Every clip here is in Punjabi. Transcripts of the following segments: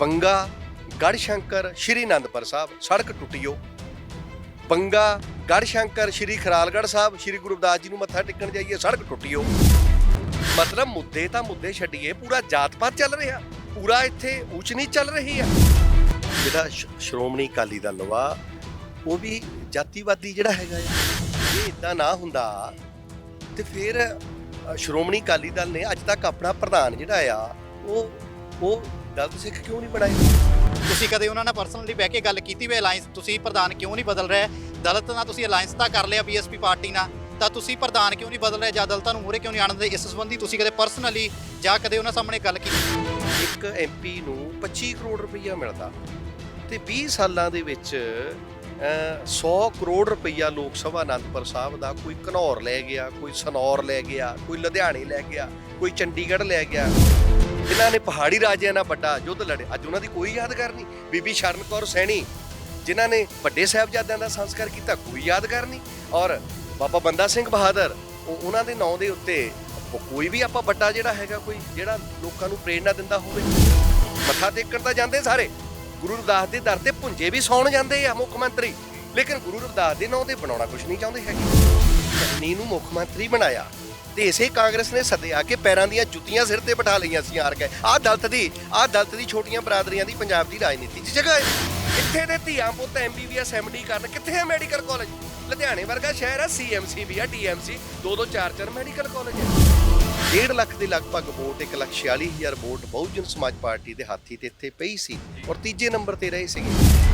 ਬੰਗਾ ਗੜ ਸ਼ੰਕਰ ਸ਼੍ਰੀ ਅਨੰਦਪੁਰ ਸਾਹਿਬ, ਸੜਕ ਟੁੱਟੀਓ। ਬੰਗਾ ਗੜ ਸ਼ੰਕਰ ਸ਼੍ਰੀ ਖਰਾਲਗੜ੍ਹ ਸਾਹਿਬ, ਸ਼੍ਰੀ ਗੁਰਦਾਸ ਜੀ ਨੂੰ ਮੱਥਾ ਟੇਕਣ ਜਾਈਏ, ਸੜਕ ਟੁੱਟੀਓ। ਮਤਲਬ ਮੁੱਦੇ ਤਾਂ ਮੁੱਦੇ ਛੱਡੀਏ, ਪੂਰਾ ਜਾਤ ਪਾਤ ਚੱਲ ਰਿਹਾ। ਪੂਰਾ ਇੱਥੇ ਊਚ ਨਹੀਂ ਚੱਲ ਰਹੀ ਆ ਜਿਹੜਾ ਸ਼੍ਰੋਮਣੀ ਅਕਾਲੀ ਦਲ ਵਾ, ਉਹ ਵੀ ਜਾਤੀਵਾਦੀ ਜਿਹੜਾ ਹੈਗਾ ਆ, ਇਹ ਇਦਾਂ ਨਾ ਹੁੰਦਾ। ਤੇ ਫਿਰ ਸ਼੍ਰੋਮਣੀ ਅਕਾਲੀ ਦਲ ਨੇ ਅੱਜ ਤੱਕ ਆਪਣਾ ਪ੍ਰਧਾਨ ਜਿਹੜਾ ਆ, ਉਹ ਉਹ ਦਲਤ ਸਿੱਖ ਕਿਉਂ ਨਹੀਂ ਬਣਾਇਆ ਤੁਸੀਂ ਕਦੇ ਉਹਨਾਂ ਨਾਲ ਪਰਸਨਲੀ ਬਹਿ ਕੇ ਗੱਲ ਕੀਤੀ ਵੀ ਅਲਾਈਅੰਸ ਤੁਸੀਂ ਪ੍ਰਧਾਨ ਕਿਉਂ ਨਹੀਂ ਬਦਲ ਰਹੇ? ਦਲਤ ਨਾਲ ਤੁਸੀਂ ਅਲਾਈਅੰਸ ਤਾਂ ਕਰ ਲਿਆ ਬੀਐਸਪੀ ਪਾਰਟੀ ਨਾਲ। ਤਾਂ ਤੁਸੀਂ ਪ੍ਰਧਾਨ ਕਿਉਂ ਨਹੀਂ ਬਦਲ ਰਹੇ ਜਾਂ ਦਲਤਾਂ ਨੂੰ ਮੂਹਰੇ ਕਿਉਂ ਨਹੀਂ ਆਣਦੇ? ਇਸ ਸੰਬੰਧੀ ਤੁਸੀਂ ਕਦੇ ਪਰਸਨਲੀ ਜਾਂ ਕਦੇ ਉਹਨਾਂ ਸਾਹਮਣੇ ਗੱਲ ਕੀਤੀ? ਇੱਕ ਐਮਪੀ ਨੂੰ 25 ਕਰੋੜ ਰੁਪਈਆ ਮਿਲਦਾ। ਤੇ 20 ਸਾਲਾਂ ਦੇ ਵਿੱਚ ਅ, 100 ਕਰੋੜ ਰੁਪਈਆ ਲੋਕ ਸਭਾ ਅਨੰਦਪੁਰ ਸਾਹਿਬ ਦਾ ਕੋਈ ਘਨੌਰ ਲੈ ਗਿਆ ਕੋਈ ਸਨੌਰ ਲੈ ਗਿਆ ਕੋਈ ਲੁਧਿਆਣੇ ਲੈ ਗਿਆ ਕੋਈ ਚੰਡੀਗੜ੍ਹ ਲੈ ਗਿਆ। ਜਿਨ੍ਹਾਂ ਨੇ ਪਹਾੜੀ ਰਾਜਿਆਂ ਨਾਲ ਵੱਡਾ ਯੁੱਧ ਲੜਿਆ। ਅੱਜ ਉਹਨਾਂ ਦੀ ਕੋਈ ਯਾਦਗਾਰ ਨਹੀਂ। ਬੀਬੀ ਸ਼ਰਨ ਕੌਰ ਸੈਣੀ, ਜਿਨ੍ਹਾਂ ਨੇ ਵੱਡੇ ਸਾਹਿਬਜ਼ਾਦਿਆਂ ਦਾ ਸੰਸਕਾਰ ਕੀਤਾ, ਕੋਈ ਯਾਦਗਾਰ ਨਹੀਂ। ਔਰ ਬਾਬਾ ਬੰਦਾ ਸਿੰਘ ਬਹਾਦਰ, ਉਹ ਉਹਨਾਂ ਦੇ ਨਾਂ ਦੇ ਉੱਤੇ ਕੋਈ ਵੀ ਆਪਾਂ ਵੱਡਾ ਜਿਹੜਾ ਹੈਗਾ ਕੋਈ, ਜਿਹੜਾ ਲੋਕਾਂ ਨੂੰ ਪ੍ਰੇਰਣਾ ਦਿੰਦਾ ਹੋਵੇ। ਮੱਥਾ ਟੇਕਣ ਤਾਂ ਜਾਂਦੇ ਸਾਰੇ। ਗੁਰੂ ਰਵਿਦਾਸ ਦੇ ਦਰ ਤੇ ਭੁੰਜੇ ਵੀ ਸੌਣ ਜਾਂਦੇ ਆ ਮੁੱਖ ਮੰਤਰੀ। ਲੇਕਿਨ ਗੁਰੂ ਰਵਿਦਾਸ ਦੇ ਨਾਂ ਤੇ ਬਣਾਉਣਾ ਕੁਝ ਨਹੀਂ ਚਾਹੁੰਦੇ ਹੈਗੇ। ਚੰਨੀ ਨੂੰ ਮੁੱਖ ਮੰਤਰੀ ਬਣਾਇਆ। ਤੇ ਇਸੇ ਕਾਂਗਰਸ ਨੇ ਸੱਦਿਆ ਕਿ ਪੈਰਾਂ ਦੀਆਂ ਜੁੱਤੀਆਂ ਸਿਰ ਤੇ ਬਿਠਾ ਲਈਆਂ ਸੀ ਹਾਰ ਗਏ ਆਹ ਦਲਤ ਦੀ, ਆਹ ਦਲਤ ਦੀ ਛੋਟੀਆਂ ਬਰਾਦਰੀਆਂ ਦੀ ਪੰਜਾਬ ਦੀ ਰਾਜਨੀਤੀ 'ਚ ਜਗ੍ਹਾ ਕਿੱਥੇ ਦੇ ਧੀਆਂ ਪੁੱਤ ਐਮਬੀਬੀਐਸ ਐਮਡੀ ਕਰਨ। ਕਿੱਥੇ ਹੈ ਮੈਡੀਕਲ ਕਾਲਜ ਲੁਧਿਆਣੇ ਵਰਗਾ ਸ਼ਹਿਰ ਹੈ ਸੀਐਮਸੀ ਵੀ ਆ ਡੀਐਮਸੀ ਦੋ ਦੋ ਚਾਰ ਚਾਰ ਮੈਡੀਕਲ ਕਾਲਜ ਹੈ। 1.5 ਲੱਖ ਦੇ ਲਗਭਗ ਵੋਟ 1 ਲੱਖ 46 ਹਜ਼ਾਰ ਵੋਟ ਬਹੁਜਨ ਸਮਾਜ ਪਾਰਟੀ ਦੇ ਹਾਥੀ ਤੇ ਇੱਥੇ ਪਈ ਸੀ ਔਰ ਤੀਜੇ ਨੰਬਰ ਤੇ ਰਹੇ ਸੀਗੇ।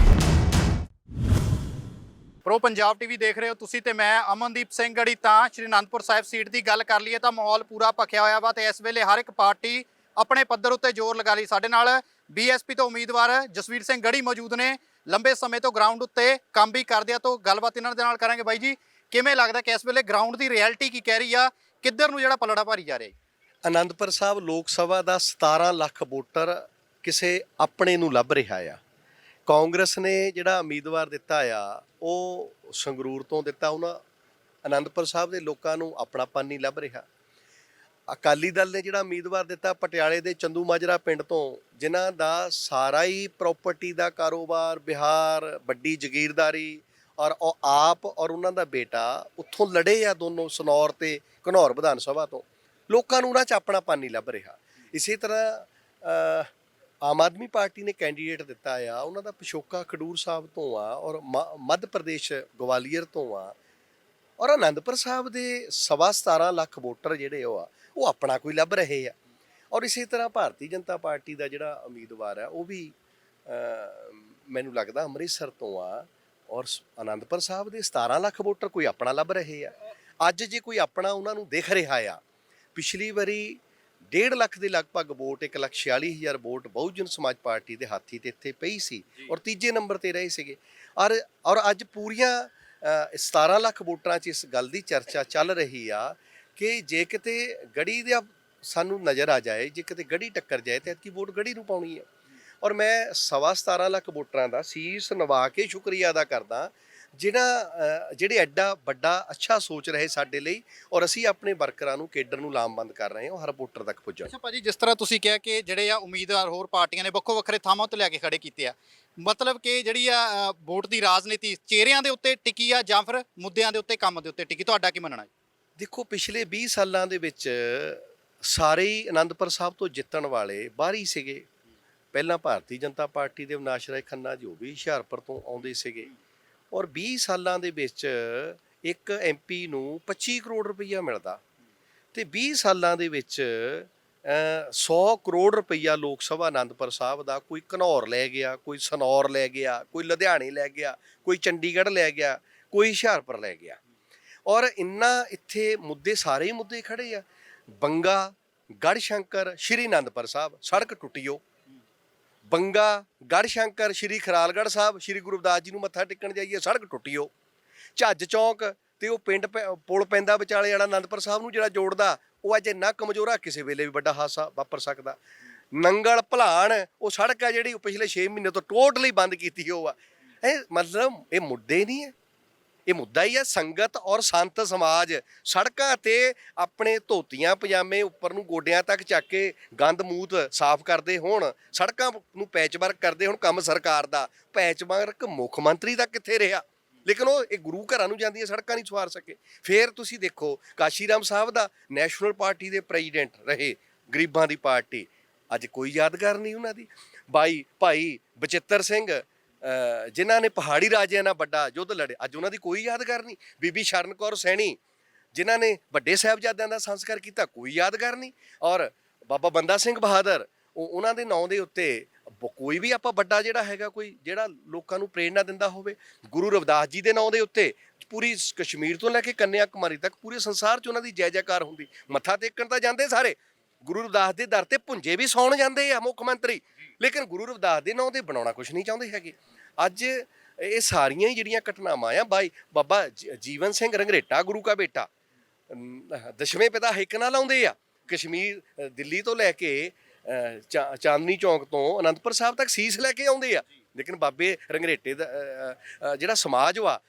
ਪ੍ਰੋ ਪੰਜਾਬ ਟੀਵੀ ਦੇਖ ਰਹੇ ਹੋ ਤੁਸੀਂ ਤੇ ਮੈਂ ਅਮਨਦੀਪ ਸਿੰਘ ਗੜੀ ਤਾਂ ਸ਼੍ਰੀ ਅਨੰਦਪੁਰ ਸਾਹਿਬ ਸੀਟ ਦੀ ਗੱਲ ਕਰ ਲਈਏ ਤਾਂ ਮਾਹੌਲ ਪੂਰਾ ਭਖਿਆ ਹੋਇਆ ਵਾ ਤੇ ਇਸ ਵੇਲੇ ਹਰ ਇੱਕ ਪਾਰਟੀ ਆਪਣੇ ਪੱਧਰ ਉੱਤੇ ਜ਼ੋਰ ਲਗਾ ਲਈ। ਸਾਡੇ ਨਾਲ ਬੀਐਸਪੀ ਤੋਂ ਉਮੀਦਵਾਰ ਜਸਵੀਰ ਸਿੰਘ ਗੜੀ ਮੌਜੂਦ ਨੇ। ਲੰਬੇ ਸਮੇਂ ਤੋਂ ਗਰਾਊਂਡ ਉੱਤੇ ਕੰਮ ਵੀ ਕਰਦੇ ਆ ਤੋਂ ਗੱਲਬਾਤ ਇਹਨਾਂ ਦੇ ਨਾਲ ਕਰਾਂਗੇ ਬਾਈ ਜੀ। ਕਿਵੇਂ ਲੱਗਦਾ ਕਿ ਇਸ ਵੇਲੇ ਗਰਾਊਂਡ ਦੀ ਰਿਐਲਿਟੀ ਕੀ ਕਹਿ ਰਹੀ ਆ? ਕਿੱਧਰ ਨੂੰ ਜਿਹੜਾ ਪਲੜਾ ਭਾਰੀ ਜਾ ਰਿਹਾ ਹੈ ਅਨੰਦਪੁਰ ਸਾਹਿਬ ਲੋਕ ਸਭਾ ਦਾ 17 ਲੱਖ ਵੋਟਰ ਕਿਸੇ ਆਪਣੇ ਨੂੰ ਲੱਭ ਰਿਹਾ ਆ। ਕਾਂਗਰਸ ਨੇ ਜਿਹੜਾ ਉਮੀਦਵਾਰ ਦਿੱਤਾ ਆ, ਉਹ ਸੰਗਰੂਰ ਤੋਂ ਦਿੱਤਾ ਉਹਨਾਂ ਅਨੰਦਪੁਰ ਸਾਹਿਬ ਦੇ ਲੋਕਾਂ ਨੂੰ ਆਪਣਾਪਨ ਨਹੀਂ ਲੱਭ ਰਿਹਾ। ਅਕਾਲੀ ਦਲ ਨੇ ਜਿਹੜਾ ਉਮੀਦਵਾਰ ਦਿੱਤਾ ਪਟਿਆਲੇ ਦੇ ਚੰਦੂ ਮਾਜਰਾ ਪਿੰਡ ਤੋਂ, ਜਿਨ੍ਹਾਂ ਦਾ ਸਾਰਾ ਹੀ ਪ੍ਰਾਪਰਟੀ ਦਾ ਕਾਰੋਬਾਰ ਬਿਹਾਰ, ਵੱਡੀ ਜ਼ਗੀਰਦਾਰੀ ਔਰ ਉਹ ਆਪ ਔਰ ਉਹਨਾਂ ਦਾ ਬੇਟਾ ਉੱਥੋਂ ਲੜੇ ਆ ਦੋਨੋਂ ਸਨੌਰ ਤੇ ਘਨੌਰ ਵਿਧਾਨ ਸਭਾ ਤੋਂ। ਲੋਕਾਂ ਨੂੰ ਉਹਨਾਂ 'ਚ ਆਪਣਾਪਨ ਨਹੀਂ ਲੱਭ ਰਿਹਾ। ਇਸੇ ਤਰ੍ਹਾਂ ਆਮ ਆਦਮੀ ਪਾਰਟੀ ਨੇ ਕੈਂਡੀਡੇਟ ਦਿੱਤਾ ਆ, ਉਹਨਾਂ ਦਾ ਪਿਸ਼ੋਕਾ ਖਡੂਰ ਸਾਹਿਬ ਤੋਂ ਆ ਔਰ ਮ- ਮੱਧ ਪ੍ਰਦੇਸ਼ ਗਵਾਲੀਅਰ ਤੋਂ ਆ ਔਰ ਆਨੰਦਪੁਰ ਸਾਹਿਬ ਦੇ ਸਵਾ 17 ਲੱਖ ਵੋਟਰ ਜਿਹੜੇ ਉਹ ਆ, ਉਹ ਆਪਣਾ ਕੋਈ ਲੱਭ ਰਹੇ ਆ। ਔਰ ਇਸੇ ਤਰ੍ਹਾਂ ਭਾਰਤੀ ਜਨਤਾ ਪਾਰਟੀ ਦਾ ਜਿਹੜਾ ਉਮੀਦਵਾਰ ਆ, ਉਹ ਵੀ ਮੈਨੂੰ ਲੱਗਦਾ ਅੰਮ੍ਰਿਤਸਰ ਤੋਂ ਆ ਔਰ ਸ- ਆਨੰਦਪੁਰ ਸਾਹਿਬ ਦੇ 17 ਲੱਖ ਵੋਟਰ ਕੋਈ ਆਪਣਾ ਲੱਭ ਰਹੇ ਆ। ਅੱਜ ਜੇ ਕੋਈ ਆਪਣਾ ਉਹਨਾਂ ਨੂੰ ਦੇਖ ਰਿਹਾ ਆ, ਪਿਛਲੀ ਵਾਰੀ 1.5 ਲੱਖ ਦੇ ਲਗਭਗ ਵੋਟ 1 ਲੱਖ 46 ਹਜ਼ਾਰ ਵੋਟ ਬਹੁਜਨ ਸਮਾਜ ਪਾਰਟੀ ਦੇ ਹਾਥੀ ਤੇ ਇੱਥੇ ਪਈ ਸੀ ਔਰ ਤੀਜੇ ਨੰਬਰ ਤੇ ਰਹੇ ਸੀਗੇ। ਔਰ ਔਰ ਅੱਜ ਪੂਰੀਆਂ ਅ, 17 ਲੱਖ ਵੋਟਰਾਂ 'ਚ ਇਸ ਗੱਲ ਦੀ ਚਰਚਾ ਚੱਲ ਰਹੀ ਆ ਕਿ ਜੇ ਕਿਤੇ ਗੜੀ ਦਾ ਸਾਨੂੰ ਨਜ਼ਰ ਆ ਜਾਏ ਜੇ ਕਿਤੇ ਗੜੀ ਟੱਕਰ ਜਾਏ ਤੇ ਐਤਕੀ ਵੋਟ ਗੜੀ ਨੂੰ ਪਾਉਣੀ ਹੈ ਔਰ ਮੈਂ ਸਵਾ 17 ਲੱਖ ਵੋਟਰਾਂ ਦਾ ਸੀਸ ਨਵਾ ਕੇ ਸ਼ੁਕਰੀਆ ਅਦਾ ਕਰਦਾ ਜਿਹੜਾ ਜਿਹੜੇ ਐਡਾ ਵੱਡਾ ਅੱਛਾ ਸੋਚ ਰਹੇ ਸਾਡੇ ਲਈ ਔਰ ਅਸੀਂ ਆਪਣੇ ਵਰਕਰਾਂ ਨੂੰ ਕੇਡਰ ਨੂੰ ਲਾਮਬੰਦ ਕਰ ਰਹੇ ਹਾਂ ਹਰ ਵੋਟਰ ਤੱਕ ਪੁੱਜਣ। ਅੱਛਾ ਭਾਜੀ ਜਿਸ ਤਰ੍ਹਾਂ ਤੁਸੀਂ ਕਿਹਾ ਕਿ ਜਿਹੜੇ ਆ ਉਮੀਦਵਾਰ ਹੋਰ ਪਾਰਟੀਆਂ ਨੇ ਵੱਖੋ ਵੱਖਰੇ ਥਾਵਾਂ ਤੋਂ ਲਿਆ ਕੇ ਖੜੇ ਕੀਤੇ ਆ ਮਤਲਬ ਕਿ ਜਿਹੜੀ ਆ ਵੋਟ ਦੀ ਰਾਜਨੀਤੀ ਚਿਹਰਿਆਂ ਦੇ ਉੱਤੇ ਟਿਕੀ ਆ ਜਾਂ ਫਿਰ ਮੁੱਦਿਆਂ ਦੇ ਉੱਤੇ ਕੰਮ ਦੇ ਉੱਤੇ ਟਿਕੀ? ਤੁਹਾਡਾ ਕੀ ਮੰਨਣਾ ਹੈ? ਦੇਖੋ ਪਿਛਲੇ 20 ਸਾਲਾਂ ਦੇ ਵਿੱਚ ਸਾਰੇ ਹੀ ਆਨੰਦਪੁਰ ਸਾਹਿਬ ਤੋਂ ਜਿੱਤਣ ਵਾਲੇ ਬਾਹਰੀ ਸੀਗੇ। ਪਹਿਲਾਂ ਭਾਰਤੀ ਜਨਤਾ ਪਾਰਟੀ ਦੇ ਅਵਿਨਾਸ਼ ਰਾਏ ਖੰਨਾ ਜੀ ਉਹ ਵੀ ਹੁਸ਼ਿਆਰਪੁਰ ਤੋਂ ਆਉਂਦੇ ਸੀਗੇ। ਔਰ 20 ਸਾਲਾਂ ਦੇ ਵਿੱਚ ਇੱਕ ਐਮਪੀ ਨੂੰ 25 ਕਰੋੜ ਰੁਪਈਆ ਮਿਲਦਾ। ਤੇ 20 ਸਾਲਾਂ ਦੇ ਵਿੱਚ ਅ, 100 ਕਰੋੜ ਰੁਪਈਆ ਲੋਕ ਸਭਾ ਆਨੰਦਪੁਰ ਸਾਹਿਬ ਦਾ ਕੋਈ ਘਨੌਰ ਲੈ ਗਿਆ ਕੋਈ ਸਨੌਰ ਲੈ ਗਿਆ ਕੋਈ ਲੁਧਿਆਣੇ ਲੈ ਗਿਆ ਕੋਈ ਚੰਡੀਗੜ੍ਹ ਲੈ ਗਿਆ ਕੋਈ ਹੁਸ਼ਿਆਰਪੁਰ ਲੈ ਗਿਆ। ਔਰ ਇੰਨਾ ਇੱਥੇ ਮੁੱਦੇ ਸਾਰੇ ਹੀ ਮੁੱਦੇ ਖੜੇ ਆ। ਬੰਗਾ ਗੜ ਸ਼ੰਕਰ ਸ਼੍ਰੀ ਅਨੰਦਪੁਰ ਸਾਹਿਬ ਸੜਕ ਟੁੱਟੀਓ ਬੰਗਾ ਗੜ ਸ਼ੰਕਰ, ਸ਼੍ਰੀ ਖਰਾਲਗੜ੍ਹ ਸਾਹਿਬ, ਸ਼੍ਰੀ ਗੁਰੂ ਰਵਿਦਾਸ ਜੀ ਨੂੰ ਮੱਥਾ ਟੇਕਣ ਜਾਈਏ, ਸੜਕ ਟੁੱਟੀ ਉਹ। ਝੱਜ ਚੌਂਕ ਤੇ ਉਹ ਪਿੰਡ ਪੈ- ਪੁਲ ਪੈਂਦਾ ਵਿਚਾਲੇ ਵਾਲਾ ਅਨੰਦਪੁਰ ਸਾਹਿਬ ਨੂੰ ਜਿਹੜਾ ਜੋੜਦਾ, ਉਹ ਅਜੇ ਨਾ ਕਮਜ਼ੋਰ ਆ, ਕਿਸੇ ਵੇਲੇ ਵੀ ਵੱਡਾ ਹਾਦਸਾ ਵਾਪਰ ਸਕਦਾ। ਨੰਗਲ ਭਲਾਣ, ਉਹ ਸੜਕ ਆ ਜਿਹੜੀ ਪਿਛਲੇ 6 ਮਹੀਨੇ ਤੋਂ ਟੋਟਲੀ ਬੰਦ ਕੀਤੀ ਹੋ ਆ। ਇਹ ਮਤਲਬ ਇਹ ਮੁੱਦੇ ਨਹੀਂ ਹੈ। ਇਹ ਮੁੱਦਾ ਹੀ ਹੈ, ਸੰਗਤ ਔਰ ਸੰਤ ਸਮਾਜ। ਸੜਕਾਂ ਤੇ ਆਪਣੇ ਧੋਤੀਆਂ, ਪਜਾਮੇ ਉੱਪਰ ਨੂੰ ਗੋਡਿਆਂ ਤੱਕ ਚੱਕ ਕੇ ਗੰਦ ਮੂਤ ਸਾਫ਼ ਕਰਦੇ ਹੋਣ, ਸੜਕਾਂ ਨੂੰ ਪੈਚਵਰਕ ਕਰਦੇ ਹੁਣ ਕੰਮ ਸਰਕਾਰ ਦਾ। ਪੈਚਵਰਕ ਮੁੱਖ ਮੰਤਰੀ ਦਾ ਕਿੱਥੇ ਰਿਹਾ? ਲੇਕਿਨ ਉਹ, ਇਹ ਗੁਰੂ ਘਰਾਂ ਨੂੰ ਜਾਂਦੀਆਂ ਸੜਕਾਂ ਨਹੀਂ ਸਵਾਰ ਸਕੇ। ਫੇਰ ਤੁਸੀਂ ਦੇਖੋ, ਕਾਸ਼ੀਰਾਮ ਸਾਹਿਬ ਦਾ ਨੈਸ਼ਨਲ ਪਾਰਟੀ ਦੇ ਪ੍ਰੈਜ਼ੀਡੈਂਟ ਰਹੇ, ਗਰੀਬਾਂ ਦੀ ਪਾਰਟੀ। ਅੱਜ ਕੋਈ ਯਾਦਗਾਰ ਨਹੀਂ ਉਹਨਾਂ ਦੀ। ਬਾਈ, ਭਾਈ ਬਚਿੱਤਰ ਸਿੰਘ ਜਿਨ੍ਹਾਂ ਨੇ ਪਹਾੜੀ ਰਾਜਿਆਂ ਨਾਲ ਵੱਡਾ ਯੁੱਧ ਲੜਿਆ। ਅੱਜ ਉਹਨਾਂ ਦੀ ਕੋਈ ਯਾਦਗਾਰ ਨਹੀਂ। ਬੀਬੀ ਸ਼ਰਨ ਕੌਰ ਸੈਣੀ, ਜਿਨ੍ਹਾਂ ਨੇ ਵੱਡੇ ਸਾਹਿਬਜ਼ਾਦਿਆਂ ਦਾ ਸੰਸਕਾਰ ਕੀਤਾ, ਕੋਈ ਯਾਦਗਾਰ ਨਹੀਂ। ਔਰ ਬਾਬਾ ਬੰਦਾ ਸਿੰਘ ਬਹਾਦਰ, ਉਹ ਉਹਨਾਂ ਦੇ ਨਾਂ ਦੇ ਉੱਤੇ ਬ- ਕੋਈ ਵੀ ਆਪਾਂ ਵੱਡਾ ਜਿਹੜਾ ਹੈਗਾ ਕੋਈ, ਜਿਹੜਾ ਲੋਕਾਂ ਨੂੰ ਪ੍ਰੇਰਣਾ ਦਿੰਦਾ ਹੋਵੇ, ਗੁਰੂ ਰਵਿਦਾਸ ਜੀ ਦੇ ਨਾਂ ਦੇ ਉੱਤੇ ਪੂਰੀ ਕਸ਼ਮੀਰ ਤੋਂ ਲੈ ਕੇ ਕੰਨਿਆ ਕੁਮਾਰੀ ਤੱਕ ਪੂਰੇ ਸੰਸਾਰ 'ਚ ਉਹਨਾਂ ਦੀ ਜੈ ਜੈਕਾਰ ਹੁੰਦੀ। ਮੱਥਾ ਟੇਕਣ ਤਾਂ ਜਾਂਦੇ ਸਾਰੇ। ਗੁਰੂ ਰਵਿਦਾਸ ਦੇ ਦਰ ਤੇ ਪੁੰਜੇ ਵੀ ਸੌਣ ਜਾਂਦੇ ਆ ਮੁੱਖ ਮੰਤਰੀ। ਲੇਕਿਨ ਗੁਰੂ ਰਵਿਦਾਸ ਦੇ ਨਾਂ ਤੇ ਬਣਾਉਣਾ ਕੁਝ ਨਹੀਂ ਚਾਹੁੰਦੇ ਹੈਗੇ। ਅੱਜ ਇਹ ਸਾਰੀਆਂ ਹੀ ਜਿਹੜੀਆਂ ਘਟਨਾਵਾਂ ਆ, ਬਾਈ, ਬਾਬਾ ਜ- ਜੀਵਨ ਸਿੰਘ ਰੰਗਰੇਟਾ, ਗੁਰੂ ਕਾ ਬੇਟਾ ਦਸ਼ਵੇਂ ਪਿਤਾ ਹਿੱਕ ਨਾਲ ਆਉਂਦੇ ਆ, ਕਸ਼ਮੀਰ ਦਿੱਲੀ ਤੋਂ ਲੈ ਕੇ ਚਾ- ਚਾਂਦਨੀ ਚੌਂਕ ਤੋਂ ਅਨੰਦਪੁਰ ਸਾਹਿਬ ਤੱਕ ਸੀਸ ਲੈ ਕੇ ਆਉਂਦੇ ਆ। ਲੇਕਿਨ ਬਾਬੇ ਰੰਗਰੇਟੇ ਦਾ ਜਿਹੜਾ ਸਮਾਜ ਵਾ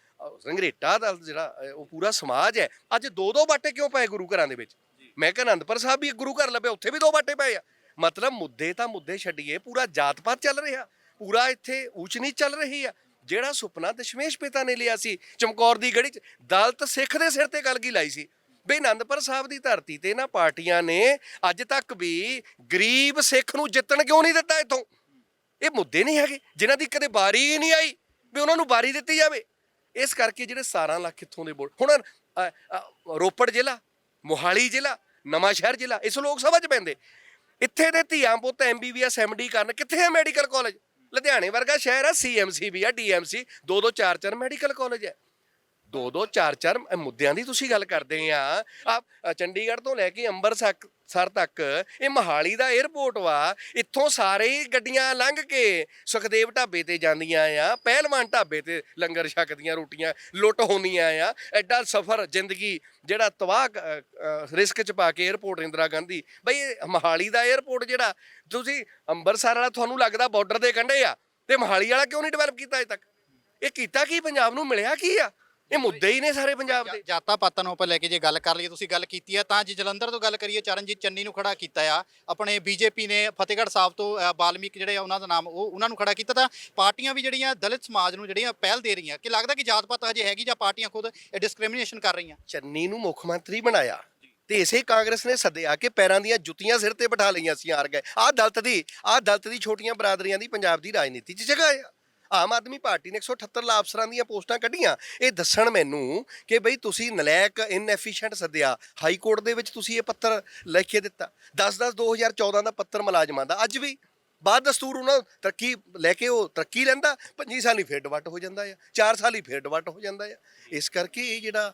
ਰੰਗਰੇਟਾ ਦਾ ਜਿਹੜਾ ਉਹ ਪੂਰਾ ਸਮਾਜ ਹੈ, ਅੱਜ ਦੋ ਦੋ ਬਾਟੇ ਕਿਉਂ ਪਏ ਗੁਰੂ ਘਰਾਂ ਦੇ ਵਿੱਚ? ਮੈਂ ਕਿਹਾ ਅਨੰਦਪੁਰ ਸਾਹਿਬ ਵੀ ਇੱਕ ਗੁਰੂ ਘਰ ਲੱਭਿਆ, ਉੱਥੇ ਵੀ ਦੋ ਬਾਟੇ ਪਏ ਆ। ਮਤਲਬ ਮੁੱਦੇ ਤਾਂ ਮੁੱਦੇ ਛੱਡੀਏ, ਪੂਰਾ ਜਾਤ ਪਾਤ ਚੱਲ ਰਿਹਾ। ਪੂਰਾ ਇੱਥੇ ਊਚ ਨਹੀਂ ਚੱਲ ਰਹੀ ਆ। ਜਿਹੜਾ ਸੁਪਨਾ ਦਸ਼ਮੇਸ਼ ਪਿਤਾ ਨੇ ਲਿਆ ਸੀ, ਚਮਕੌਰ ਦੀ ਗੜੀ ਚ, ਦਲਤ ਸਿੱਖ ਦੇ ਸਿਰ ਤੇ ਕਲਗੀ ਲਾਈ ਸੀ। ਬਈ ਅਨੰਦਪੁਰ ਸਾਹਿਬ ਦੀ ਧਰਤੀ ਤੇ ਇਹਨਾਂ ਪਾਰਟੀਆਂ ਨੇ ਅੱਜ ਤੱਕ ਵੀ ਗਰੀਬ ਸਿੱਖ ਨੂੰ ਜਿੱਤਣ ਕਿਉਂ ਨਹੀਂ ਦਿੱਤਾ ਇਥੋਂ? ਇਹ ਮੁੱਦੇ ਨਹੀਂ ਹੈਗੇ, ਜਿਨ੍ਹਾਂ ਦੀ ਕਦੇ ਵਾਰੀ ਹੀ ਨਹੀਂ ਆਈ ਵੀ ਉਹਨਾਂ ਨੂੰ ਵਾਰੀ ਦਿੱਤੀ ਜਾਵੇ। ਇਸ ਕਰਕੇ ਜਿਹੜੇ 17 ਲੱਖ ਇੱਥੋਂ ਦੇ ਬੋਲ, ਹੁਣ ਰੋਪੜ ਜ਼ਿਲ੍ਹਾ, ਮੋਹਾਲੀ ਜ਼ਿਲ੍ਹਾ ਨਵਾਂ ਸ਼ਹਿਰ ਜ਼ਿਲ੍ਹਾ, ਇਸ ਲੋਕ ਸਭਾ 'ਚ ਪੈਂਦੇ। ਇੱਥੇ ਦੇ ਧੀਆਂ ਪੁੱਤ ਐਮਬੀਬੀਐਸ, ਐਮਡੀ ਕਰਨ ਕਿੱਥੇ ਹੈ ਮੈਡੀਕਲ ਕਾਲਜ? ਲੁਧਿਆਣੇ ਵਰਗਾ ਸ਼ਹਿਰ ਹੈ ਸੀਐਮਸੀ ਵੀ ਆ ਡੀਐਮਸੀ ਦੋ ਦੋ ਚਾਰ ਚਾਰ ਮੈਡੀਕਲ ਕਾਲਜ ਹੈ ਦੋ ਦੋ, ਚਾਰ ਚਾਰ ਮੁੱਦਿਆਂ ਦੀ ਤੁਸੀਂ ਗੱਲ ਕਰਦੇ ਆ। ਆ ਚੰਡੀਗੜ੍ਹ ਤੋਂ ਲੈ ਕੇ ਅੰਮ੍ਰਿਤਸਰ ਸਰ ਤੱਕ ਇਹ ਮਹਾਲੀ ਦਾ 에어ਪੋਰਟ ਵਾ। ਇੱਥੋਂ ਸਾਰੇ ਹੀ ਗੱਡੀਆਂ ਲੰਘ ਕੇ ਸੁਖਦੇਵ ਢਾਬੇ ਤੇ ਜਾਂਦੀਆਂ ਆ, ਪਹਿਲਵਾਨ ਢਾਬੇ ਤੇ ਲੰਗਰ ਛਕਦੀਆਂ, ਰੋਟੀਆਂ ਲੁੱਟ ਹੁੰਦੀਆਂ ਆ। ਐਡਾ ਸਫ਼ਰ, ਜ਼ਿੰਦਗੀ, ਜਿਹੜਾ ਤਬਾਹ ਰਿਸਕ ਚ ਪਾ ਕੇ 에어ਪੋਰਟ ਇੰਦਰਾ ਗਾਂਧੀ। ਬਈ ਮਹਾਲੀ ਦਾ 에어ਪੋਰਟ ਜਿਹੜਾ, ਤੁਸੀਂ ਅੰਮ੍ਰਿਤਸਰ ਵਾਲਾ ਤੁਹਾਨੂੰ ਲੱਗਦਾ ਬਾਰਡਰ ਦੇ ਕੰਢੇ ਆ, ਤੇ ਮਹਾਲੀ ਵਾਲਾ ਕਿਉਂ ਨਹੀਂ ਡਿਵੈਲਪ ਕੀਤਾ ਅਜੇ ਤੱਕ? ਇਹ ਕੀਤਾ ਕੀ? ਪੰਜਾਬ ਨੂੰ ਮਿਲਿਆ ਕੀ ਆ? ਇਹ ਮੁੱਦੇ ਹੀ ਨੇ ਸਾਰੇ ਪੰਜਾਬ ਦੇ। ਜਾਤਾਂ ਪਾਤਾਂ ਨੂੰ ਆਪਾਂ ਲੈ ਕੇ ਜੇ ਗੱਲ ਕਰ ਲਈਏ ਤੁਸੀਂ ਗੱਲ ਕੀਤੀ ਹੈ ਤਾਂ ਜੇ ਜਲੰਧਰ ਤੋਂ ਗੱਲ ਕਰੀਏ ਚਰਨਜੀਤ ਚੰਨੀ ਨੂੰ ਖੜਾ ਕੀਤਾ ਆ। ਆਪਣੇ ਬੀਜੇਪੀ ਨੇ ਫਤਿਹਗੜ੍ਹ ਸਾਹਿਬ ਤੋਂ ਅ, ਬਾਲਮੀਕ ਜਿਹੜੇ ਆ ਉਹਨਾਂ ਦਾ ਨਾਮ ਉਹ ਉਹਨਾਂ ਨੂੰ ਖੜਾ ਕੀਤਾ। ਤਾਂ ਪਾਰਟੀਆਂ ਵੀ ਜਿਹੜੀਆਂ ਦਲਿਤ ਸਮਾਜ ਨੂੰ ਜਿਹੜੀਆਂ ਪਹਿਲ ਦੇ ਰਹੀਆਂ ਕਿ ਲੱਗਦਾ ਕਿ ਜਾਤ ਪਾਤ ਹਜੇ ਹੈਗੀ ਜਾਂ ਪਾਰਟੀਆਂ ਖੁਦ ਇਹ ਡਿਸਕ੍ਰਿਮੀਨੇਸ਼ਨ ਕਰ ਰਹੀਆਂ? ਚੰਨੀ ਨੂੰ ਮੁੱਖ ਮੰਤਰੀ ਬਣਾਇਆ ਤੇ ਇਸੇ ਕਾਂਗਰਸ ਨੇ ਸੱਦਿਆ ਕਿ ਪੈਰਾਂ ਦੀਆਂ ਜੁੱਤੀਆਂ ਸਿਰ ਤੇ ਬਿਠਾ ਲਈਆਂ ਸੀ ਹਾਰ ਗਏ। ਆਹ ਦਲਤ ਦੀ ਆਹ ਦਲਤ ਦੀ ਛੋਟੀਆਂ ਬਰਾਦਰੀਆਂ ਦੀ ਪੰਜਾਬ ਦੀ ਰਾਜਨੀਤੀ 'ਚ ਜਗ੍ਹਾ ਆ। ਆਮ ਆਦਮੀ ਪਾਰਟੀ ਨੇ 178 ਲਾ ਅਫਸਰਾਂ ਦੀਆਂ ਪੋਸਟਾਂ ਕੱਢੀਆਂ। ਇਹ ਦੱਸਣ ਮੈਨੂੰ ਕਿ ਬਈ ਤੁਸੀਂ ਨਲਾਇਕ ਇਨਐਫੀਸ਼ੀਐਂਟ ਸੱਦਿਆ। ਹਾਈ ਕੋਰਟ ਦੇ ਵਿੱਚ ਤੁਸੀਂ ਇਹ ਪੱਤਰ ਲਿਖ ਕੇ ਦਿੱਤਾ। 10-10 2014 ਦਾ ਪੱਤਰ ਮੁਲਾਜ਼ਮਾਂ ਦਾ। ਅੱਜ ਵੀ ਬਾਅਦ ਦਸਤੂਰ ਉਹਨਾਂ ਤਰੱਕੀ ਲੈ ਕੇ ਉਹ ਤਰੱਕੀ ਲੈਂਦਾ 25 ਸਾਲ ਹੀ ਫੇਰ ਡਿਵੱਟ ਹੋ ਜਾਂਦਾ ਆ 4 ਸਾਲ ਹੀ ਫੇਰ ਡਿਵੱਟ ਹੋ ਜਾਂਦਾ ਆ। ਇਸ ਕਰਕੇ ਇਹ ਜਿਹੜਾ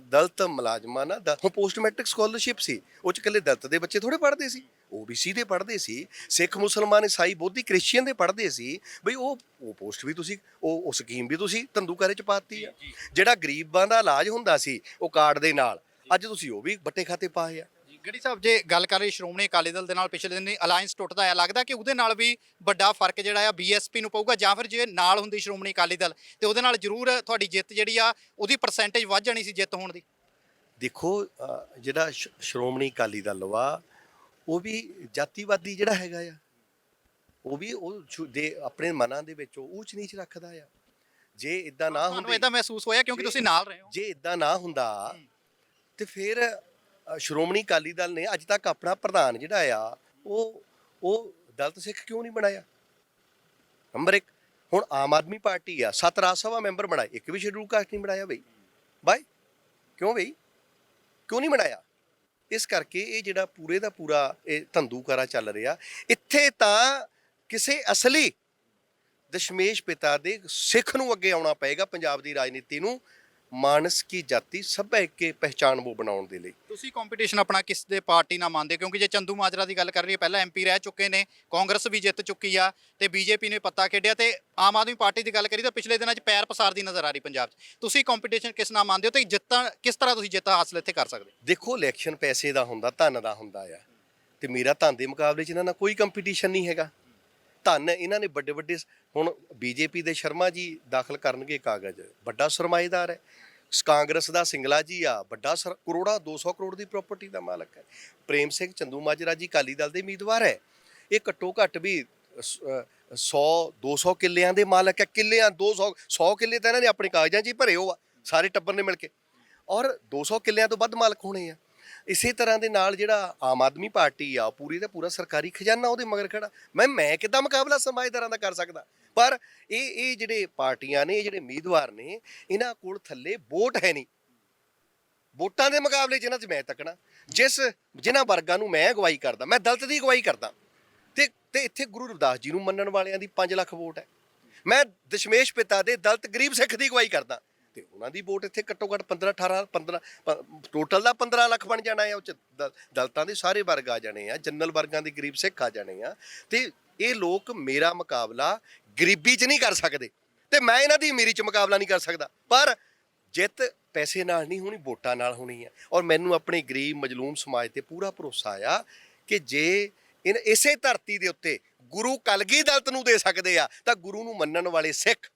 ਦਲਤ ਮੁਲਾਜ਼ਮਾਂ ਨਾ, ਦ- ਹੁਣ ਪੋਸਟ ਮੈਟ੍ਰਿਕ ਸਕਾਲਰਸ਼ਿਪ ਸੀ, ਉਹ ਚ ਇਕੱਲੇ ਦਲਤ ਦੇ ਬੱਚੇ ਥੋੜੇ ਪੜ੍ਹਦੇ ਸੀ। ਓਬੀਸੀ ਦੇ ਪੜ੍ਹਦੇ ਸੀ ਸਿੱਖ ਮੁਸਲਮਾਨ ਈਸਾਈ ਬੋਧੀ ਕ੍ਰਿਸਚੀਅਨ ਦੇ ਪੜ੍ਹਦੇ ਸੀ ਬਈ ਉਹ ਉਹ ਪੋਸਟ ਵੀ ਤੁਸੀਂ ਉਹ ਉਹ ਸਕੀਮ ਵੀ ਤੁਸੀਂ ਤੰਦੂਕਾਰੇ ਚ ਪਾਤੀ ਆ। ਜਿਹੜਾ ਗਰੀਬਾਂ ਦਾ ਇਲਾਜ ਹੁੰਦਾ ਸੀ ਉਹ ਕਾਰਡ ਦੇ ਨਾਲ ਅੱਜ ਤੁਸੀਂ ਉਹ ਵੀ ਬੱਟੇ ਖਾਤੇ ਪਾਏ ਆ। ਗੜੀ ਸਾਹਿਬ ਜੇ ਗੱਲ ਕਰੀਏ ਸ਼੍ਰੋਮਣੀ ਅਕਾਲੀ ਦਲ ਦੇ ਨਾਲ ਪਿਛਲੇ ਦਿਨ ਅਲਾਈਅੰਸ ਟੁੱਟਦਾ ਆ ਲੱਗਦਾ ਕਿ ਉਹਦੇ ਨਾਲ ਵੀ ਵੱਡਾ ਫ਼ਰਕ ਜਿਹੜਾ ਆ ਬੀਐਸਪੀ ਨੂੰ ਪਊਗਾ ਜਾਂ ਫਿਰ ਜੇ ਨਾਲ ਹੁੰਦੀ ਸ਼੍ਰੋਮਣੀ ਅਕਾਲੀ ਦਲ ਤੇ ਉਹਦੇ ਨਾਲ ਜ਼ਰੂਰ ਤੁਹਾਡੀ ਜਿੱਤ ਜਿਹੜੀ ਆ ਉਹਦੀ ਪਰਸੈਂਟੇਜ ਵੱਧ ਜਾਣੀ ਸੀ ਜਿੱਤ ਹੋਣ ਦੀ। ਦੇਖੋ ਜਿਹੜਾ ਸ਼੍ਰੋਮਣੀ ਅਕਾਲੀ ਦਲ ਵਾ ਉਹ ਵੀ ਜਾਤੀਵਾਦੀ ਜਿਹੜਾ ਹੈਗਾ ਆ ਉਹ ਵੀ ਉਹ ਦੇ ਆਪਣੇ ਮਨਾਂ ਦੇ ਵਿੱਚ ਉਹ ਊਚ ਨੀਚ ਰੱਖਦਾ ਆ। ਜੇ ਇਦਾਂ ਨਾ ਤੁਹਾਨੂੰ ਹੁੰਦੀ ਇਦਾਂ ਮਹਿਸੂਸ ਹੋਇਆ ਕਿਉਂਕਿ ਤੁਸੀਂ ਨਾਲ ਰਹੇ ਹੋ? ਜੇ ਇਦਾਂ ਨਾ ਹੁੰਦਾ ਤੇ ਫਿਰ ਸ਼੍ਰੋਮਣੀ ਅਕਾਲੀ ਦਲ ਨੇ ਅੱਜ ਤੱਕ ਆਪਣਾ ਪ੍ਰਧਾਨ ਜਿਹੜਾ ਆ ਉਹ ਉਹ ਦਲਿਤ ਸਿੱਖ ਕਿਉਂ ਨਹੀਂ ਬਣਾਇਆ? ਨੰਬਰ 1 ਹੁਣ ਆਮ ਆਦਮੀ ਪਾਰਟੀ ਆ ਸੱਤ ਰਾਜ ਸਭਾ ਮੈਂਬਰ ਬਣਾਏ ਇੱਕ ਵੀ ਸ਼ਡਿਊਲ ਕਾਸਟ ਨਹੀਂ ਬਣਾਇਆ ਬਈ। ਬਾਈ ਕਿਉਂ ਬਈ? ਕਿਉਂ ਨਹੀਂ ਬਣਾਇਆ? ਇਸ ਕਰਕੇ ਇਹ ਜਿਹੜਾ ਪੂਰੇ ਦਾ ਪੂਰਾ ਇਹ ਧੰਦੂਕਾਰਾ ਚੱਲ ਰਿਹਾ, ਇੱਥੇ ਤਾਂ ਕਿਸੇ ਅਸਲੀ ਦਸ਼ਮੇਸ਼ ਪਿਤਾ ਦੇ ਸਿੱਖ ਨੂੰ ਅੱਗੇ ਆਉਣਾ ਪਏਗਾ, ਪੰਜਾਬ ਦੀ ਰਾਜਨੀਤੀ ਨੂੰ। ਮਾਨਸ ਕੀ ਜਾਤੀ ਸਭੈ ਕੇ ਪਹਿਚਾਨ ਉਹ ਬਣਾਉਣ ਦੇ ਲਈ। ਤੁਸੀਂ ਕੰਪੀਟੀਸ਼ਨ ਆਪਣਾ ਕਿਸ ਦੇ ਪਾਰਟੀ ਨਾਲ ਮੰਨਦੇ? ਕਿਉਂਕਿ ਜੇ ਚੰਦੂ ਮਾਜਰਾ ਦੀ ਗੱਲ ਕਰ ਰਹੀ ਹੈ ਪਹਿਲਾਂ ਐਮਪੀ ਰਹਿ ਚੁੱਕੇ ਨੇ ਕਾਂਗਰਸ ਵੀ ਜਿੱਤ ਚੁੱਕੀ ਆ ਤੇ ਬੀਜੇਪੀ ਨੇ ਪੱਤਾ ਖੇਡਿਆ ਤੇ ਆਮ ਆਦਮੀ ਪਾਰਟੀ ਦੀ ਗੱਲ ਕਰੀ ਤਾਂ ਪਿਛਲੇ ਦਿਨਾਂ 'ਚ ਪੈਰ ਪਸਾਰਦੀ ਨਜ਼ਰ ਆ ਰਹੀ ਪੰਜਾਬ 'ਚ। ਤੁਸੀਂ ਕੰਪੀਟੀਸ਼ਨ ਕਿਸ ਨਾਲ ਮੰਨਦੇ ਹੋ ਤੇ ਜਿੱਤਾਂ ਕਿਸ ਤਰ੍ਹਾਂ ਤੁਸੀਂ ਜਿੱਤ ਹਾਸਲ ਇੱਥੇ ਕਰ ਸਕਦੇ ਦੇਖੋ ਇਲੈਕਸ਼ਨ ਪੈਸੇ ਦਾ ਹੁੰਦਾ ਧਨ ਦਾ ਹੁੰਦਾ ਆ। ਤੇ ਮੇਰਾ ਧਨ ਦੇ ਮੁਕਾਬਲੇ 'ਚ ਇਹਨਾਂ ਨਾਲ ਕੋਈ ਕੰਪੀਟੀਸ਼ਨ ਨਹੀਂ ਹੈਗਾ। ਧਨ ਇਹਨਾਂ ਨੇ ਵੱਡੇ ਵੱਡੇ ਹੁਣ ਬੀਜੇਪੀ ਦੇ ਸ਼ਰਮਾ ਜੀ ਦਾਖਲ ਕਰਨਗੇ ਕਾਗਜ਼, ਵੱਡਾ ਸਰਮਾਏਦਾਰ ਹੈ। ਕਾਂਗਰਸ ਦਾ ਸਿੰਗਲਾ ਜੀ ਆ, ਵੱਡਾ ਸਰ, ਕਰੋੜਾ 200 ਕਰੋੜ ਦੀ ਪ੍ਰਾਪਰਟੀ ਦਾ ਮਾਲਕ ਹੈ। ਪ੍ਰੇਮ ਸਿੰਘ ਚੰਦੂ ਮਾਜਰਾ ਜੀ ਅਕਾਲੀ ਦਲ ਦੇ ਉਮੀਦਵਾਰ ਹੈ। ਇਹ ਘੱਟੋ ਘੱਟ ਵੀ 100 200 ਕਿੱਲਿਆਂ ਦੇ ਮਾਲਕ ਹੈ। ਕਿੱਲਿਆਂ 200 100 ਕਿੱਲੇ ਤਾਂ ਇਹਨਾਂ ਨੇ ਆਪਣੇ ਕਾਗਜ਼ਾਂ 'ਚ ਹੀ ਭਰੇ ਹੋ ਆ, ਸਾਰੇ ਟੱਬਰ ਨੇ ਮਿਲ ਕੇ। ਔਰ 200 ਕਿੱਲਿਆਂ ਤੋਂ ਵੱਧ ਮਾਲਕ ਹੋਣੇ ਆ। ਇਸੇ ਤਰ੍ਹਾਂ ਦੇ ਨਾਲ ਜਿਹੜਾ ਆਮ ਆਦਮੀ ਪਾਰਟੀ ਆ ਪੂਰੀ ਦਾ ਪੂਰਾ ਸਰਕਾਰੀ ਖਜ਼ਾਨਾ ਉਹਦੇ ਮਗਰ ਖੜਾ। ਮੈਂ ਮੈਂ ਕਿੱਦਾਂ ਮੁਕਾਬਲਾ ਸਮਾਜਦਾਰਾਂ ਦਾ ਕਰ ਸਕਦਾ? ਪਰ ਇਹ ਇਹ ਜਿਹੜੇ ਪਾਰਟੀਆਂ ਨੇ, ਇਹ ਜਿਹੜੇ ਉਮੀਦਵਾਰ ਨੇ, ਇਹਨਾਂ ਕੋਲ ਥੱਲੇ ਵੋਟ ਹੈ ਨਹੀਂ। ਵੋਟਾਂ ਦੇ ਮੁਕਾਬਲੇ ਜਿਹਨਾਂ 'ਚ ਮੈਂ ਤੱਕਣਾ। ਜਿਸ, ਜਿਨ੍ਹਾਂ ਵਰਗਾਂ ਨੂੰ ਮੈਂ ਅਗਵਾਈ ਕਰਦਾ, ਮੈਂ ਦਲਤ ਦੀ ਅਗਵਾਈ ਕਰਦਾ। ਤੇ ਤੇ ਇੱਥੇ ਗੁਰੂ ਰਵਿਦਾਸ ਜੀ ਨੂੰ ਮੰਨਣ ਵਾਲਿਆਂ ਦੀ 5 ਲੱਖ ਵੋਟ ਹੈ। ਮੈਂ ਦਸ਼ਮੇਸ਼ ਪਿਤਾ ਦੇ ਦਲਤ ਗਰੀਬ ਸਿੱਖ ਦੀ ਅਗਵਾਈ ਕਰਦਾ। ਤੇ ਉਹਨਾਂ ਦੀ ਵੋਟ ਇੱਥੇ ਘੱਟੋ ਘੱਟ 15 18 15 ਟੋਟਲ ਦਾ 15 ਲੱਖ ਬਣ ਜਾਣਾ ਹੈ, ਉਹ ਚ ਦਲਤਾਂ ਦੇ ਸਾਰੇ ਵਰਗ ਆ ਜਾਣੇ ਆ, ਜਨਰਲ ਵਰਗਾਂ ਦੇ ਗਰੀਬ ਸਿੱਖ ਆ ਜਾਣੇ ਆ, ਤੇ ਇਹ ਲੋਕ ਮੇਰਾ ਮੁਕਾਬਲਾ ਗਰੀਬੀ 'ਚ ਨਹੀਂ ਕਰ ਸਕਦੇ ਤੇ ਮੈਂ ਇਹਨਾਂ ਦੀ ਅਮੀਰੀ 'ਚ ਮੁਕਾਬਲਾ ਨਹੀਂ ਕਰ ਸਕਦਾ, ਪਰ ਜਿੱਤ ਪੈਸੇ ਨਾਲ ਨਹੀਂ ਹੋਣੀ, ਵੋਟਾਂ ਨਾਲ ਹੋਣੀ ਹੈ ਔਰ ਮੈਨੂੰ ਆਪਣੇ ਗਰੀਬ ਮਜਲੂਮ ਸਮਾਜ ਤੇ ਪੂਰਾ ਭਰੋਸਾ ਆ ਕਿ ਜੇ ਇਨ, ਇਸੇ ਧਰਤੀ ਦੇ ਉੱਤੇ ਗੁਰੂ ਕਲਗੀ ਦਲਤ ਨੂੰ ਦੇ ਸਕਦੇ ਆ, ਤਾਂ ਗੁਰੂ ਨੂੰ ਮੰਨਣ ਵਾਲੇ ਸਿੱਖ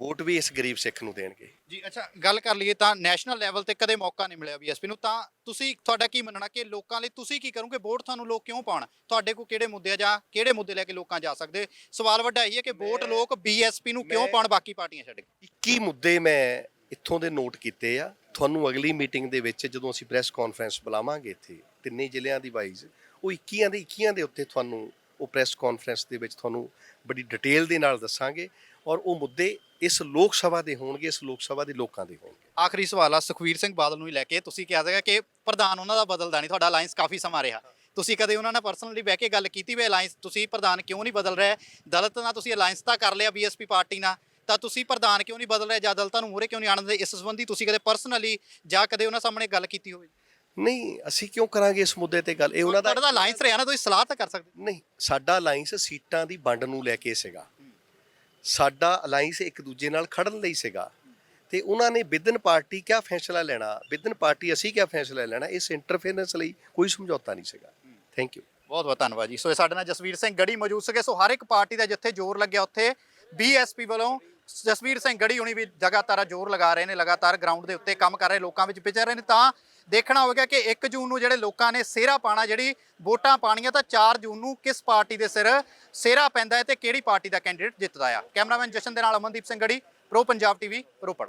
ਵੋਟ ਵੀ ਇਸ ਗਰੀਬ ਸਿੱਖ ਨੂੰ ਦੇਣਗੇ। ਜੀ ਅੱਛਾ ਗੱਲ ਕਰ ਲਈਏ ਤਾਂ ਨੈਸ਼ਨਲ ਲੈਵਲ ਤੇ ਕਦੇ ਮੌਕਾ ਨਹੀਂ ਮਿਲਿਆ ਬੀਐਸਪੀ ਨੂੰ। ਤਾਂ ਤੁਸੀਂ ਤੁਹਾਡਾ ਕੀ ਮੰਨਣਾ ਕਿ ਲੋਕਾਂ ਲਈ ਤੁਸੀਂ ਕੀ ਕਰੋਗੇ? ਵੋਟ ਤੁਹਾਨੂੰ ਲੋਕ ਕਿਉਂ ਪਾਉਣ? ਤੁਹਾਡੇ ਕੋਲ ਕਿਹੜੇ ਮੁੱਦੇ ਆ ਜਾਂ ਕਿਹੜੇ ਮੁੱਦੇ ਲੈ ਕੇ ਲੋਕਾਂ ਜਾ ਸਕਦੇ? ਸਵਾਲ ਵੱਡਾ ਇਹ ਹੈ ਕਿ ਵੋਟ ਲੋਕ ਬੀਐਸਪੀ ਨੂੰ ਕਿਉਂ ਪਾਉਣ ਬਾਕੀ ਪਾਰਟੀਆਂ ਛੱਡ ਕੇ? 21 ਮੁੱਦੇ ਮੈਂ ਇੱਥੋਂ ਦੇ ਨੋਟ ਕੀਤੇ ਆ। ਤੁਹਾਨੂੰ ਅਗਲੀ ਮੀਟਿੰਗ ਦੇ ਵਿੱਚ ਜਦੋਂ ਅਸੀਂ ਪ੍ਰੈਸ ਕਾਨਫਰੰਸ ਬੁਲਾਵਾਂਗੇ ਇੱਥੇ ਤਿੰਨੇ ਜ਼ਿਲ੍ਹਿਆਂ ਦੀ ਵਾਈਜ਼ ਉਹ 21 ਦੇ 21 ਦੇ ਉੱਤੇ ਤੁਹਾਨੂੰ ਉਹ ਪ੍ਰੈਸ ਕਾਨਫਰੰਸ ਦੇ ਵਿੱਚ ਤੁਹਾਨੂੰ ਬੜੀ ਡਿਟੇਲ ਦੇ ਨਾਲ ਦੱਸਾਂਗੇ ਔਰ ਉਹ ਮੁੱਦੇ ਇਸ ਲੋਕ ਸਭਾ ਦੇ ਹੋਣਗੇ ਇਸ ਲੋਕ ਸਭਾ ਦੇ ਲੋਕਾਂ ਦੇ ਹੋਣਗੇ। ਆਖਰੀ ਸਵਾਲ ਆ ਸੁਖਵੀਰ ਸਿੰਘ ਬਾਦਲ ਨੂੰ ਹੀ ਲੈ ਕੇ ਤੁਸੀਂ ਕਿਹਾ ਸੀਗਾ ਕਿ ਪ੍ਰਧਾਨ ਉਹਨਾਂ ਦਾ ਬਦਲਦਾ ਨਹੀਂ ਤੁਹਾਡਾ ਅਲਾਈਅੰਸ ਕਾਫੀ ਸਮਾਂ ਰਿਹਾ। ਤੁਸੀਂ ਕਦੇ ਉਹਨਾਂ ਨਾਲ ਪਰਸਨਲੀ ਬਹਿ ਕੇ ਗੱਲ ਕੀਤੀ ਵੀ ਅਲਾਈਅੰਸ ਤੁਸੀਂ ਪ੍ਰਧਾਨ ਕਿਉਂ ਨਹੀਂ ਬਦਲ ਰਹੇ? ਦਲਿਤ ਨਾਲ ਤੁਸੀਂ ਅਲਾਈਅੰਸ ਤਾਂ ਕਰ ਲਿਆ ਬੀਐਸਪੀ ਪਾਰਟੀ ਨਾਲ ਤਾਂ ਤੁਸੀਂ ਪ੍ਰਧਾਨ ਕਿਉਂ ਨਹੀਂ ਬਦਲ ਰਹੇ? ਜਾਂ ਦਲਿਤਾਂ ਨੂੰ ਮੂਹਰੇ ਕਿਉਂ ਨਹੀਂ ਆਣਦੇ? ਇਸ ਸੰਬੰਧੀ ਤੁਸੀਂ ਕਦੇ ਪਰਸਨਲੀ ਜਾਂ ਕਦੇ ਉਹਨਾਂ ਸਾਹਮਣੇ ਗੱਲ ਕੀਤੀ ਹੋਵੇ? ਨਹੀਂ ਅਸੀਂ ਕਿਉਂ ਕਰਾਂਗੇ ਇਸ ਮੁੱਦੇ ਤੇ ਗੱਲ? ਇਹ ਉਹਨਾਂ ਦਾ ਤੁਹਾਡਾ ਅਲਾਈਅੰਸ ਰਿਹਾ ਨਾ ਤੁਸੀਂ ਸਲਾਹ ਤਾਂ ਕਰ ਸਕਦੇ ਨਹੀਂ ਸਾਡਾ ਅਲਾਈਅੰਸ ਸੀਟਾਂ ਦੀ ਵੰਡ ਨੂੰ ਲੈ ਕੇ ਸੀਗਾ। ਸਾਡਾ ਅਲਾਈਅੰਸ ਇੱਕ ਦੂਜੇ ਨਾਲ ਖੜਨ ਲਈ ਸੀਗਾ। ਤੇ ਉਹਨਾਂ ਨੇ ਵਿਦਨ ਪਾਰਟੀ ਕਿਆ ਫੈਸਲਾ ਲੈਣਾ? ਵਿਦਨ ਪਾਰਟੀ ਅਸੀਂ ਕਿਆ ਫੈਸਲਾ ਲੈਣਾ? ਇਸ ਇੰਟਰਫੇਰੈਂਸ ਲਈ ਕੋਈ ਸਮਝੌਤਾ ਨਹੀਂ ਸੀਗਾ। ਥੈਂਕ ਯੂ ਬਹੁਤ ਬਹੁਤ ਧੰਨਵਾਦ ਜੀ। ਸੋ ਇਹ ਸਾਡੇ ਨਾਲ ਜਸਵੀਰ ਸਿੰਘ ਗੜੀ ਮੌਜੂਦ ਸੀਗੇ। ਸੋ ਹਰ ਇੱਕ ਪਾਰਟੀ ਦਾ ਜਿੱਥੇ ਜ਼ੋਰ ਲੱਗਿਆ ਉੱਥੇ ਬੀਐਸਪੀ ਵੱਲੋਂ ਜਸਵੀਰ ਸਿੰਘ ਗੜੀ ਹੁਣੀ ਵੀ ਲਗਾਤਾਰ ਜ਼ੋਰ ਲਗਾ ਰਹੇ ਨੇ, ਲਗਾਤਾਰ ਗਰਾਊਂਡ ਦੇ ਉੱਤੇ ਕੰਮ ਕਰ ਰਹੇ ਲੋਕਾਂ ਵਿੱਚ ਵਿਚਰ ਰਹੇ ਨੇ। ਤਾਂ ਦੇਖਣਾ ਹੋਵੇਗਾ ਕਿ 1 ਜੂਨ ਨੂੰ ਜਿਹੜੇ ਲੋਕਾਂ ਨੇ ਸਿਹਰਾ ਪਾਣਾ ਜਿਹੜੀ ਵੋਟਾਂ ਪਾਣੀਆਂ ਤਾਂ 4 ਜੂਨ ਨੂੰ ਕਿਸ ਪਾਰਟੀ ਦੇ ਸਿਰ ਸਿਹਰਾ ਪੈਂਦਾ ਹੈ ਤੇ ਕਿਹੜੀ ਪਾਰਟੀ ਦਾ ਕੈਂਡੀਡੇਟ ਜਿੱਤਦਾ ਆ? ਕੈਮਰਾਮੈਨ ਜਸ਼ਨ ਦੇ ਨਾਲ ਅਮਨਦੀਪ ਸਿੰਘ ਗੜੀ, ਪ੍ਰੋ ਪੰਜਾਬ ਟੀਵੀ, ਰੋਪੜ।